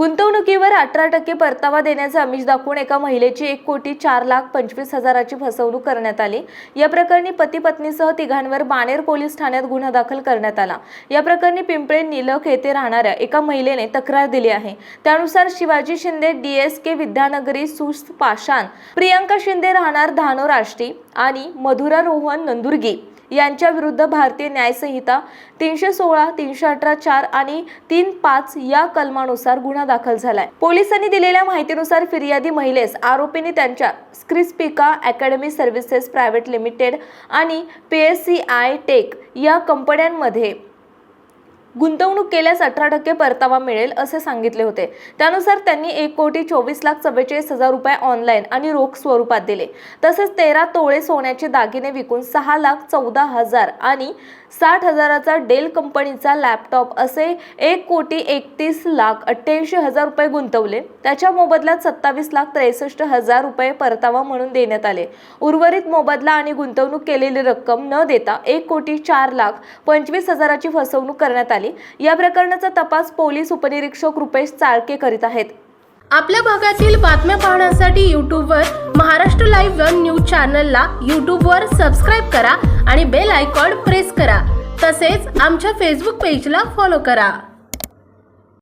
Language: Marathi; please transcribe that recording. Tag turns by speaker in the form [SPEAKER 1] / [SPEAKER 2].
[SPEAKER 1] गुंतवणुकीवर अठरा टक्के परतावा देण्याचे आमिष दाखवून एका महिलेची एक कोटी चार लाख पंचवीस हजाराची फसवणूक करण्यात आली. या प्रकरणी पती पत्नीसह तिघांवर बाणेर पोलीस ठाण्यात गुन्हा दाखल करण्यात आला. या प्रकरणी पिंपळे निलख येथे राहणाऱ्या एका महिलेने तक्रार दिली आहे. त्यानुसार शिवाजी शिंदे डीएसके विद्यानगरी सुस पाषाण प्रियंका शिंदे राहणार धानोर आष्टी आणि मधुरा रोहन नंदुर्गी. यांच्या विरुद्ध भारतीय न्यायसंहिता तीनशे सोळा तीनशे अठरा चार आणि तीन पाच या कलमानुसार गुन्हा दाखल झालाय. पोलिसांनी दिलेल्या माहितीनुसार फिर्यादी महिलेस आरोपींनी त्यांच्या Scrispica academy services private limited आणि P S C I tech या कंपन्यांमध्ये गुंतवणूक केल्यास अठरा टक्के परतावा मिळेल असे सांगितले होते. त्यानुसार त्यांनी एक कोटी चोवीस लाख चव्वेचाळीस हजार रुपये ऑनलाईन आणि रोख स्वरूपात दिले. तसेच तेरा तोळे सोन्याचे दागिने विकून सहा लाख चौदा हजार आणि साठ हजाराचा डेल कंपनीचा लॅपटॉप असे एक कोटी एकतीस लाख अठ्ठ्याऐंशी हजार रुपये गुंतवले. त्याच्या मोबदल्यात सत्तावीस लाख त्रेसष्ट हजार रुपये परतावा म्हणून देण्यात आले. उर्वरित मोबदला आणि गुंतवणूक केलेली रक्कम न देता एक कोटी चार लाख पंचवीस हजाराची फसवणूक करण्यात आली. आली. या प्रकरणाचा तपास पोलीस उपनिरीक्षक रुपेश चाळके करीत आहेत.
[SPEAKER 2] आपल्या भागातील बातम्या पाहण्यासाठी यूट्यूबवर महाराष्ट्र लाईव्ह वन न्यूज चॅनलला यूट्यूबवर सबस्क्राईब करा आणि बेल आयकॉन प्रेस करा. तसेच आमच्या फेसबुक पेजला फॉलो करा.